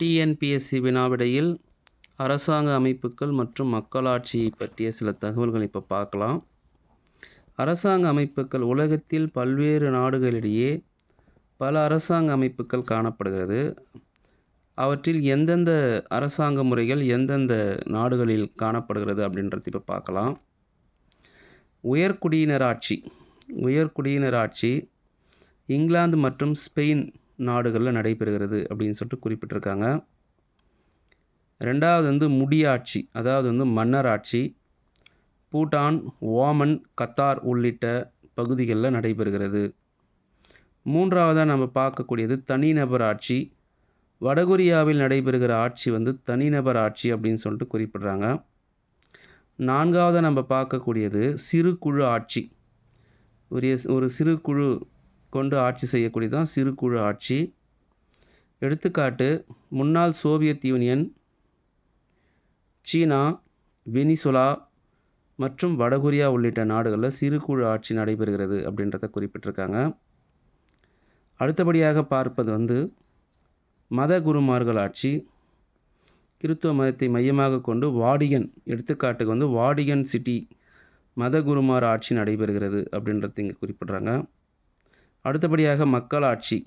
TNPSC வினாவிடையில் அரசாங்க அமைப்புகள் மற்றும் மக்களாட்சியை பற்றிய சில தகவல்கள் இப்போ பார்க்கலாம். அரசாங்க அமைப்புகள் உலகத்தில் பல்வேறு நாடுகளிடையே பல அரசாங்க அமைப்புகள் காணப்படுகிறது. அவற்றில் எந்தெந்த அரசாங்க முறைகள் எந்தெந்த நாடுகளில் காணப்படுகிறது அப்படின்றது இப்போ பார்க்கலாம். உயர்குடியினர் ஆட்சி உயர்குடியினர் ஆட்சி இங்கிலாந்து மற்றும் ஸ்பெயின் நாடுகளில் நடைபெறுகிறது அப்படின்னு சொல்லிட்டு குறிப்பிட்டிருக்காங்க. ரெண்டாவது வந்து முடியாட்சி அதாவது வந்து மன்னர் ஆட்சி பூட்டான் ஓமன் கத்தார் உள்ளிட்ட பகுதிகளில் நடைபெறுகிறது. மூன்றாவதாக நம்ம பார்க்கக்கூடியது தனிநபர் ஆட்சி வடகொரியாவில் நடைபெறுகிற ஆட்சி வந்து தனிநபர் ஆட்சி அப்படின்னு சொல்லிட்டு குறிப்பிட்றாங்க. நான்காவதாக நம்ம பார்க்கக்கூடியது சிறு குழு ஆட்சி. ஒரு ஒரு சிறு குழு கொண்டு ஆட்சி செய்யக்கூடியதான் சிறு குழு ஆட்சி. எடுத்துக்காட்டு முன்னாள் சோவியத் யூனியன் சீனா வெனிசுலா மற்றும் வடகொரியா உள்ளிட்ட நாடுகளில் சிறு குழு ஆட்சி நடைபெறுகிறது அப்படின்றத குறிப்பிட்டிருக்காங்க. அடுத்தபடியாக பார்ப்பது வந்து மத குருமார்கள் ஆட்சி. கிறித்துவ மதத்தை மையமாக கொண்டு வாடிகன் எடுத்துக்காட்டுக்கு வந்து வாடிகன் சிட்டி மத குருமார் ஆட்சி நடைபெறுகிறது அப்படின்றத இங்கே குறிப்பிட்றாங்க. அடுத்தபடியாக மக்களாட்சி.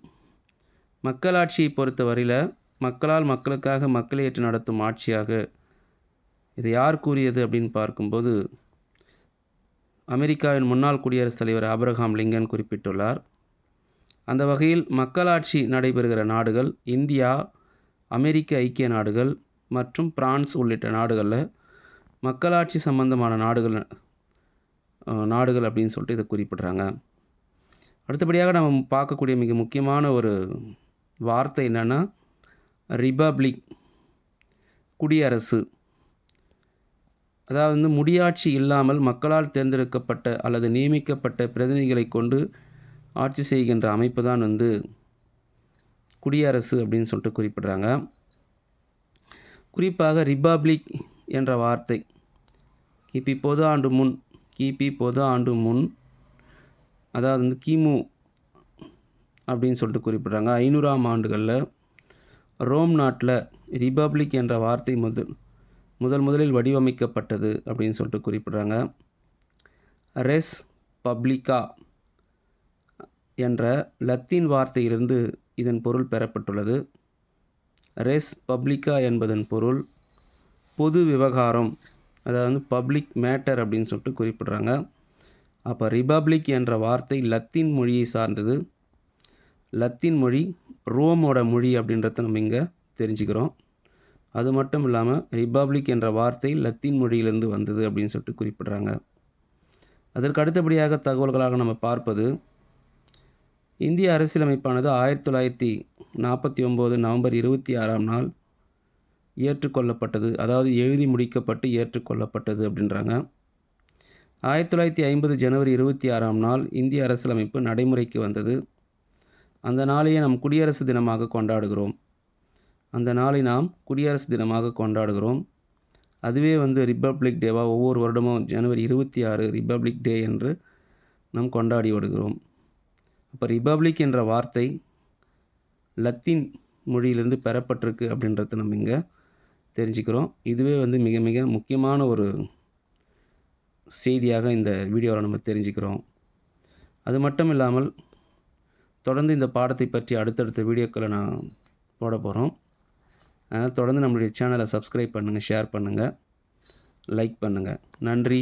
மக்களாட்சியை பொறுத்த வரையில் மக்களால் மக்களுக்காக மக்களேற்று நடத்தும் ஆட்சியாக இதை யார் கூறியது அப்படின்னு பார்க்கும்போது அமெரிக்காவின் முன்னாள் குடியரசுத் தலைவர் அப்ரஹாம் லிங்கன் குறிப்பிட்டுள்ளார். அந்த வகையில் மக்களாட்சி நடைபெறுகிற நாடுகள் இந்தியா அமெரிக்க ஐக்கிய நாடுகள் மற்றும் பிரான்ஸ் உள்ளிட்ட நாடுகளில் மக்களாட்சி சம்பந்தமான நாடுகள் நாடுகள் அப்படின்னு சொல்லிட்டு இதை குறிப்பிட்றாங்க. அடுத்தபடியாக நம்ம பார்க்கக்கூடிய மிக முக்கியமான ஒரு வார்த்தை என்னென்னா ரிபப்ளிக் குடியரசு. அதாவது வந்து முடியாட்சி இல்லாமல் மக்களால் தேர்ந்தெடுக்கப்பட்ட அல்லது நியமிக்கப்பட்ட பிரதிநிதிகளை கொண்டு ஆட்சி செய்கின்ற அமைப்பு தான் வந்து குடியரசு அப்படின்னு சொல்லிட்டு குறிப்பிட்றாங்க. குறிப்பாக ரிபப்ளிக் என்ற வார்த்தை கிபி பொது ஆண்டு முன் கிபி பொது ஆண்டு முன் அதாவது வந்து கிமு அப்படின்னு சொல்லிட்டு குறிப்பிட்றாங்க. ஐநூறாம் ஆண்டுகளில் ரோம் நாட்டில் ரிபப்ளிக் என்ற வார்த்தை முதல் முதல் முதலில் வடிவமைக்கப்பட்டது அப்படின்னு சொல்லிட்டு குறிப்பிட்றாங்க. ரெஸ் பப்ளிகா என்ற லத்தீன் வார்த்தையிலிருந்து இதன் பொருள் பெறப்பட்டுள்ளது. ரெஸ் பப்ளிகா என்பதன் பொருள் பொது விவகாரம் அதாவது பப்ளிக் மேட்டர் அப்படின்னு சொல்லிட்டு குறிப்பிட்றாங்க. அப்போ ரிபப்ளிக் என்ற வார்த்தை லத்தீன் மொழியை சார்ந்தது. லத்தீன் மொழி ரோமோட மொழி அப்படின்றத நம்ம இங்கே தெரிஞ்சுக்கிறோம். அது மட்டும் இல்லாமல் ரிபப்ளிக் என்ற வார்த்தை லத்தீன் மொழியிலிருந்து வந்தது அப்படின்னு சொல்லிட்டு குறிப்பிட்றாங்க. அதற்கு அடுத்தபடியாக தகவல்களாக நம்ம பார்ப்பது இந்திய அரசியலமைப்பானது ஆயிரத்தி தொள்ளாயிரத்தி நாற்பத்தி ஒம்பது நவம்பர் இருபத்தி ஆறாம் நாள் ஏற்றுக்கொள்ளப்பட்டது. அதாவது எழுதி முடிக்கப்பட்டு ஏற்றுக்கொள்ளப்பட்டது அப்படின்றாங்க. ஆயிரத்தி தொள்ளாயிரத்தி ஐம்பது ஜனவரி இருபத்தி ஆறாம் நாள் இந்திய அரசியலமைப்பு நடைமுறைக்கு வந்தது. அந்த நாளையே நாம் குடியரசு தினமாக கொண்டாடுகிறோம். அந்த நாளை நாம் குடியரசு தினமாக கொண்டாடுகிறோம். அதுவே வந்து ரிப்பப்ளிக் டேவாக ஒவ்வொரு வருடமும் ஜனவரி இருபத்தி ஆறு ரிப்பப்ளிக் டே என்று நாம் கொண்டாடி வருகிறோம் அப்போ ரிப்பப்ளிக் என்ற வார்த்தை லத்தீன் மொழியிலிருந்து பெறப்பட்டிருக்கு அப்படின்றத நம்ம இங்கே தெரிஞ்சுக்கிறோம். இதுவே வந்து மிக மிக முக்கியமான ஒரு செய்தியாக இந்த வீடியோவில் நம்ம தெரிஞ்சுக்கிறோம். அது மட்டும் இல்லாமல் தொடர்ந்து இந்த பாடத்தை பற்றி அடுத்தடுத்த வீடியோக்களை நான் போட போகிறோம் அதனால் தொடர்ந்து நம்மளுடைய சேனலை சப்ஸ்கிரைப் பண்ணுங்கள் ஷேர் பண்ணுங்கள் லைக் பண்ணுங்கள் நன்றி.